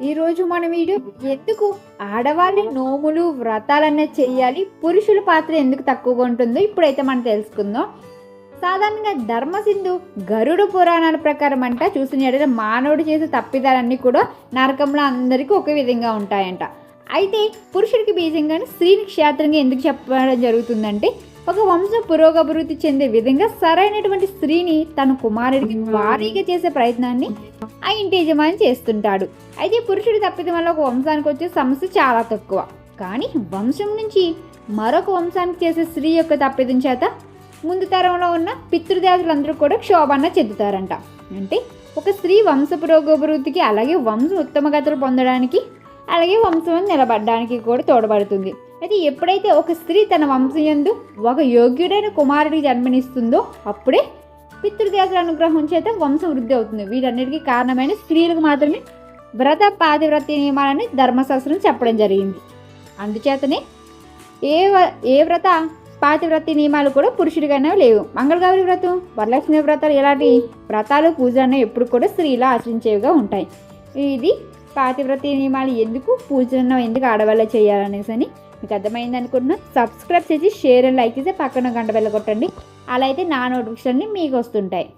ఈరోజు మన వీడియో ఎందుకు ఆడవాళ్ళు నోములు వ్రతాలన్నీ చేయాలి పురుషుల పాత్ర ఎందుకు తక్కువగా ఉంటుందో ఇప్పుడైతే మనం తెలుసుకుందాం. సాధారణంగా ధర్మసింధు గరుడు పురాణాల ప్రకారం అంట చూసినట్లయితే మానవుడు చేసే తప్పిదాలన్నీ కూడా నరకంలో అందరికీ ఒకే విధంగా ఉంటాయంట. అయితే పురుషుడికి బీజంగానే స్త్రీని క్షేత్రంగా ఎందుకు చెప్పడం జరుగుతుందంటే ఒక వంశం పురోగభివృద్ధి చెందే విధంగా సరైనటువంటి స్త్రీని తన కుమారుడికి భారీగా చేసే ప్రయత్నాన్ని ఆ ఇంటి యజమాని చేస్తుంటాడు. అయితే పురుషుడి తప్పిదం వల్ల ఒక వంశానికి వచ్చే సమస్య చాలా తక్కువ. కానీ వంశం నుంచి మరొక వంశానికి చేసే స్త్రీ యొక్క తప్పిదం చేత ముందు తరంలో ఉన్న పితృదేవతలందరూ కూడా క్షోభాన్న చెందుతారంట. అంటే ఒక స్త్రీ వంశ పురోగభివృద్ధికి అలాగే వంశం ఉత్తమగతులు పొందడానికి అలాగే వంశం నిలబడడానికి కూడా తోడ్పడుతుంది. అయితే ఎప్పుడైతే ఒక స్త్రీ తన వంశయందు ఒక యోగ్యుడైన కుమారుడికి జన్మనిస్తుందో అప్పుడే పితృదేవతల అనుగ్రహం చేత వంశం వృద్ధి అవుతుంది. వీటన్నిటికీ కారణమైన స్త్రీలకు మాత్రమే వ్రత పాతివ్రత నియమాలని ధర్మశాస్త్రం చెప్పడం జరిగింది. అందుచేతనే ఏ వ- ఏ వ్రత పాతివ్రత నియమాలు కూడా పురుషుడికైనా లేవు. మంగళగౌరి వ్రతం వరలక్ష్మి వ్రతాలు ఇలాంటి వ్రతాలు పూజలు ఎప్పుడు కూడా స్త్రీలు ఆచరించేవిగా ఉంటాయి. ఇది పాతివ్రత నియమాలు ఎందుకు? పూజలు ఎందుకు ఆడవాళ్ళ చేయాలనేసి అని మీకు అర్థమైంది అనుకుంటున్నా. సబ్స్క్రైబ్ చేసి షేర్ అండ్ లైక్ చేసి పక్కన గంట బెల్ల కొట్టండి. అలా అయితే నా నోటిఫికేషన్లు మీకు వస్తుంటాయి.